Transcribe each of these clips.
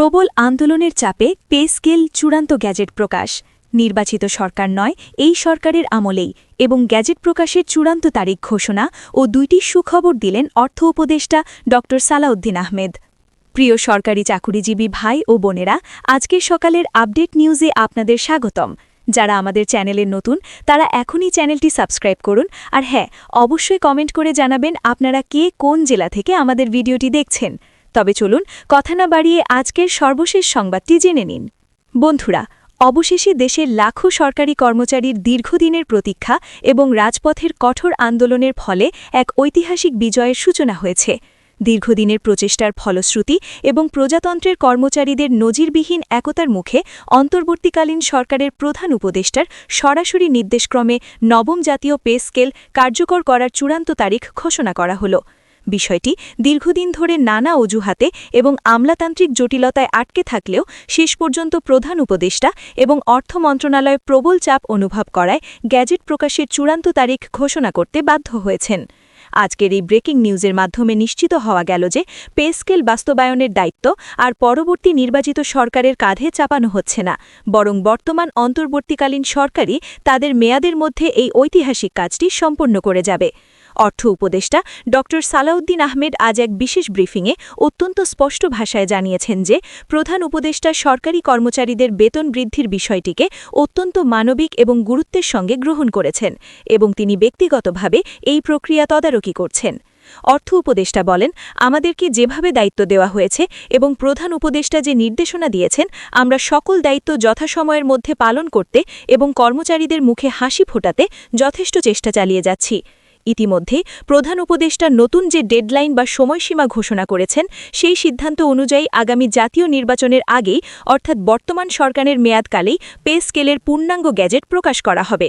প্রবল আন্দোলনের চাপে পে স্কেল চূড়ান্ত গ্যাজেট প্রকাশ। নির্বাচিত সরকার নয়, এই সরকারের আমলেই এবং গ্যাজেট প্রকাশের চূড়ান্ত তারিখ ঘোষণা ও দুইটি সুখবর দিলেন অর্থ উপদেষ্টা ড. সালাউদ্দিন আহমেদ। প্রিয় সরকারি চাকুরিজীবী ভাই ও বোনেরা আজকের সকালের আপডেট নিউজে আপনাদের স্বাগতম। যারা আমাদের চ্যানেলের নতুন, তারা এখনই চ্যানেলটি সাবস্ক্রাইব করুন আর হ্যাঁ অবশ্যই কমেন্ট করে জানাবেন আপনারা কে কোন জেলা থেকে আমাদের ভিডিওটি দেখছেন। তবে চলুন কথা না বাড়িয়ে আজকের সর্বশেষ সংবাদটি জেনে নিন। বন্ধুরা, অবশেষে দেশের লাখো সরকারি কর্মচারীর দীর্ঘদিনের প্রতীক্ষা এবং রাজপথের কঠোর আন্দোলনের ফলে এক ঐতিহাসিক বিজয়ের সূচনা হয়েছে। দীর্ঘদিনের প্রচেষ্টার ফলশ্রুতি এবং প্রজাতন্ত্রের কর্মচারীদের নজিরবিহীন একতার মুখে অন্তর্বর্তীকালীন সরকারের প্রধান উপদেষ্টার সরাসরি নির্দেশক্রমে নবম জাতীয় পে স্কেল কার্যকর করার চূড়ান্ত তারিখ ঘোষণা করা হলো। বিষয়টি দীর্ঘদিন ধরে নানা অজুহাতে এবং আমলাতান্ত্রিক জটিলতায় আটকে থাকলেও শেষ পর্যন্ত প্রধান উপদেষ্টা এবং অর্থ মন্ত্রণালয় প্রবল চাপ অনুভব করায় গ্যাজেট প্রকাশের চূড়ান্ত তারিখ ঘোষণা করতে বাধ্য হয়েছেন। আজকের এই ব্রেকিং নিউজের মাধ্যমে নিশ্চিত হওয়া গেল যে পে স্কেল বাস্তবায়নের দায়িত্ব আর পরবর্তী নির্বাচিত সরকারের কাঁধে চাপানো হচ্ছে না। বরং বর্তমান অন্তর্বর্তীকালীন সরকারই তাদের মেয়াদের মধ্যে এই ঐতিহাসিক কাজটি সম্পন্ন করে যাবে। অর্থ উপদেষ্টা ড সালাউদ্দিন আহমেদ আজ এক বিশেষ ব্রিফিংয়ে অত্যন্ত স্পষ্ট ভাষায় জানিয়েছেন যে, প্রধান উপদেষ্টা সরকারি কর্মচারীদের বেতন বৃদ্ধির বিষয়টিকে অত্যন্ত মানবিক এবং গুরুত্বের সঙ্গে গ্রহণ করেছেন এবং তিনি ব্যক্তিগতভাবে এই প্রক্রিয়া তদারকি করছেন। অর্থ উপদেষ্টা বলেন, আমাদেরকে যেভাবে দায়িত্ব দেওয়া হয়েছে এবং প্রধান উপদেষ্টা যে নির্দেশনা দিয়েছেন, আমরা সকল দায়িত্ব যথাসময়ের মধ্যে পালন করতে এবং কর্মচারীদের মুখে হাসি ফোটাতে যথেষ্ট চেষ্টা চালিয়ে যাচ্ছি। ইতিমধ্যে প্রধান উপদেষ্টা নতুন যে ডেডলাইন বা সময়সীমা ঘোষণা করেছেন, সেই সিদ্ধান্ত অনুযায়ী আগামী জাতীয় নির্বাচনের আগেই, অর্থাৎ বর্তমান সরকারের মেয়াদকালেই, পে স্কেলের পূর্ণাঙ্গ গ্যাজেট প্রকাশ করা হবে।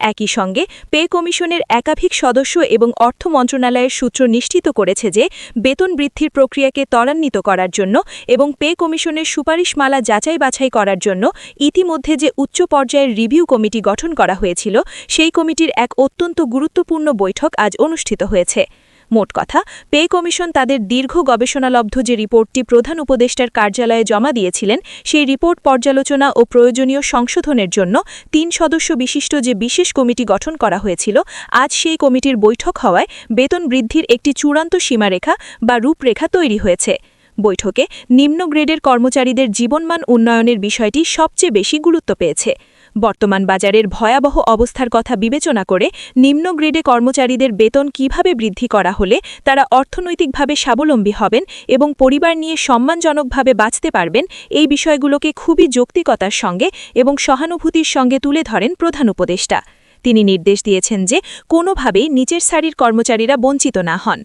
একই সঙ্গে পে কমিশনের একাধিক সদস্য এবং অর্থ মন্ত্রণালয়ের সূত্র নিশ্চিত করেছে যে বেতন বৃদ্ধির প্রক্রিয়াকে ত্বরান্বিত করার জন্য এবং পে কমিশনের সুপারিশমালা যাচাই বাছাই করার জন্য ইতিমধ্যে যে উচ্চ পর্যায়ের রিভিউ কমিটি গঠন করা হয়েছিল, সেই কমিটির এক অত্যন্ত গুরুত্বপূর্ণ বৈঠক আজ অনুষ্ঠিত হয়েছে। মোট কথা, পে কমিশন তাদের দীর্ঘ গবেষণালব্ধ যে রিপোর্টটি প্রধান উপদেষ্টার কার্যালয়ে জমা দিয়েছিলেন, সেই রিপোর্ট পর্যালোচনা ও প্রয়োজনীয় সংশোধনের জন্য তিন সদস্য বিশিষ্ট যে বিশেষ কমিটি গঠন করা হয়েছিল, আজ সেই কমিটির বৈঠক হওয়ায় বেতন বৃদ্ধির একটি চূড়ান্ত সীমারেখা বা রূপরেখা তৈরি হয়েছে। বৈঠকে নিম্ন গ্রেডের কর্মচারীদের জীবনমান উন্নয়নের বিষয়টি সবচেয়ে বেশি গুরুত্ব পেয়েছে। বর্তমান বাজারের ভয়াবহ অবস্থার কথা বিবেচনা করে নিম্ন গ্রেডে কর্মচারীদের বেতন কীভাবে বৃদ্ধি করা হলে তারা অর্থনৈতিকভাবে স্বাবলম্বী হবেন এবং পরিবার নিয়ে সম্মানজনকভাবে বাঁচতে পারবেন, এই বিষয়গুলোকে খুবই যৌক্তিকতার সঙ্গে এবং সহানুভূতির সঙ্গে তুলে ধরেন প্রধান উপদেষ্টা। তিনি নির্দেশ দিয়েছেন যে কোনোভাবেই নিচের সারির কর্মচারীরা বঞ্চিত না হন।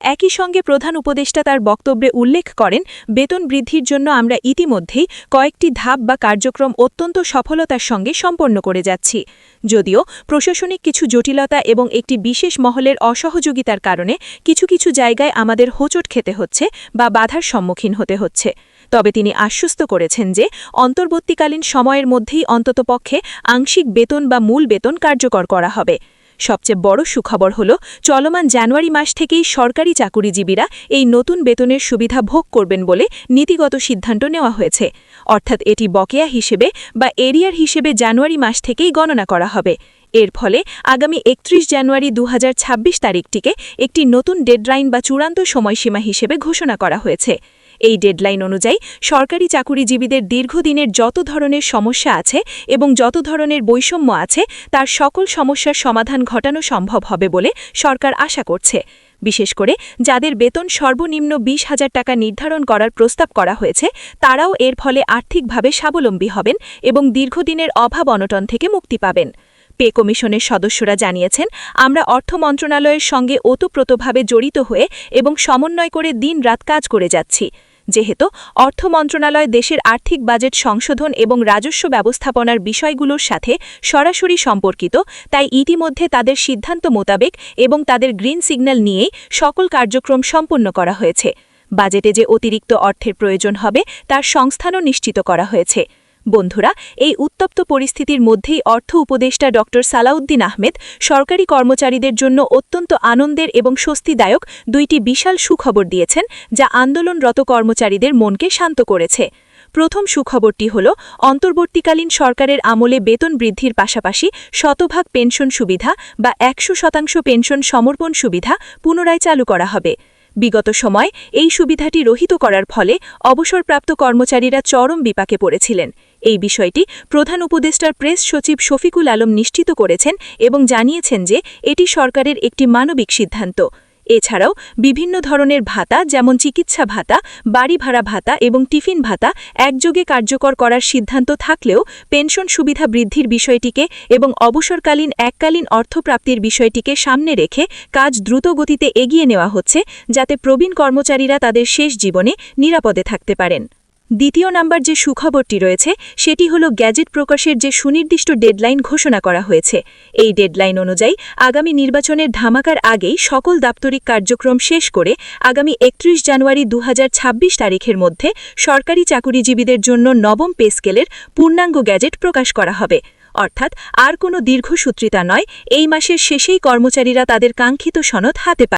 একই সঙ্গে প্রধান উপদেষ্টা তার বক্তব্যে উল্লেখ করেন, বেতন বৃদ্ধির জন্য আমরা ইতিমধ্যেই কয়েকটি ধাপ বা কার্যক্রম অত্যন্ত সফলতার সঙ্গে সম্পন্ন করে যাচ্ছি। যদিও প্রশাসনিক কিছু জটিলতা এবং একটি বিশেষ মহলের অসহযোগিতার কারণে কিছু কিছু জায়গায় আমাদের হোঁচট খেতে হচ্ছে বা বাধার সম্মুখীন হতে হচ্ছে। তবে তিনি আশ্বস্ত করেছেন যে অন্তর্বর্তীকালীন সময়ের মধ্যেই অন্ততপক্ষে আংশিক বেতন বা মূল বেতন কার্যকর করা হবে। সবচেয়ে বড় সুখবর হল, চলমান জানুয়ারি মাস থেকেই সরকারি চাকুরিজীবীরা এই নতুন বেতনের সুবিধা ভোগ করবেন বলে নীতিগত সিদ্ধান্ত নেওয়া হয়েছে। অর্থাৎ এটি বকেয়া হিসেবে বা এরিয়ার হিসেবে জানুয়ারি মাস থেকেই গণনা করা হবে। এর ফলে আগামী একত্রিশ জানুয়ারি দু হাজার ছাব্বিশ তারিখটিকে একটি নতুন ডেডলাইন বা চূড়ান্ত সময়সীমা হিসেবে ঘোষণা করা হয়েছে। এই ডেডলাইন অনুযায়ী সরকারি চাকুরিজীবীদের দীর্ঘদিনের যত ধরনের সমস্যা আছে এবং যত ধরনের বৈষম্য আছে, তার সকল সমস্যার সমাধান ঘটানো সম্ভব হবে বলে সরকার আশা করছে। বিশেষ করে যাদের বেতন সর্বনিম্ন বিশ হাজার টাকা নির্ধারণ করার প্রস্তাব করা হয়েছে, তারাও এর ফলে আর্থিকভাবে স্বাবলম্বী হবেন এবং দীর্ঘদিনের অভাব অনটন থেকে মুক্তি পাবেন। পে কমিশনের সদস্যরা জানিয়েছেন, আমরা অর্থ মন্ত্রণালয়ের সঙ্গে ওতপ্রোতভাবে জড়িত হয়ে এবং সমন্বয় করে দিন রাত কাজ করে যাচ্ছি। যেহেতু অর্থ মন্ত্রণালয় দেশের আর্থিক বাজেট সংশোধন এবং রাজস্ব ব্যবস্থাপনার বিষয়গুলোর সাথে সরাসরি সম্পর্কিত, তাই ইতিমধ্যে তাদের সিদ্ধান্ত মোতাবেক এবং তাদের গ্রিন সিগন্যাল নিয়েই সকল কার্যক্রম সম্পন্ন করা হয়েছে। বাজেটে যে অতিরিক্ত অর্থের প্রয়োজন হবে, তার সংস্থানও নিশ্চিত করা হয়েছে। বন্ধুরা, এই উত্তপ্ত পরিস্থিতির মধ্যেই অর্থ উপদেষ্টা ড সালাউদ্দিন আহমেদ সরকারি কর্মচারীদের জন্য অত্যন্ত আনন্দের এবং স্বস্তিদায়ক দুইটি বিশাল সুখবর দিয়েছেন, যা আন্দোলনরত কর্মচারীদের মনকে শান্ত করেছে। প্রথম সুখবরটি হল, অন্তর্বর্তীকালীন সরকারের আমলে বেতন বৃদ্ধির পাশাপাশি শতভাগ পেনশন সুবিধা বা একশো শতাংশ পেনশন সমর্পণ সুবিধা পুনরায় চালু করা হবে। বিগত সময় এই সুবিধাটি রহিত করার ফলে অবসরপ্রাপ্ত কর্মচারীরা চরম বিপাকে পড়েছিলেন। এই বিষয়টি প্রধান উপদেষ্টার প্রেস সচিব শফিকুল আলম নিশ্চিত করেছেন এবং জানিয়েছেন যে এটি সরকারের একটি মানবিক সিদ্ধান্ত। এছাড়াও বিভিন্ন ধরনের ভাতা যেমন চিকিৎসা ভাতা, বাড়ি ভাড়া ভাতা এবং টিফিন ভাতা একযোগে কার্যকর করার সিদ্ধান্ত থাকলেও পেনশন সুবিধা বৃদ্ধির বিষয়টিকে এবং অবসরকালীন এককালীন অর্থপ্রাপ্তির বিষয়টিকে সামনে রেখে কাজ দ্রুত গতিতে এগিয়ে নেওয়া হচ্ছে যাতে প্রবীণ কর্মচারীরা তাদের শেষ জীবনে নিরাপদে থাকতে পারেন। দ্বিতীয় নাম্বার যে সুখবরটি রয়েছে, সেটি হল গ্যাজেট প্রকাশের যে সুনির্দিষ্ট ডেডলাইন ঘোষণা করা হয়েছে। এই ডেডলাইন অনুযায়ী, আগামী নির্বাচনের ধামাকার আগেই সকল দাপ্তরিক কার্যক্রম শেষ করে আগামী একত্রিশ জানুয়ারি দু হাজার ছাব্বিশ তারিখের মধ্যে সরকারি চাকুরিজীবীদের জন্য নবম পে স্কেলের পূর্ণাঙ্গ গ্যাজেট প্রকাশ করা হবে। অর্থাৎ আর কোনো দীর্ঘসূত্রিতা নয়, এই মাসের শেষেই কর্মচারীরা তাদের কাঙ্ক্ষিত সনদ হাতে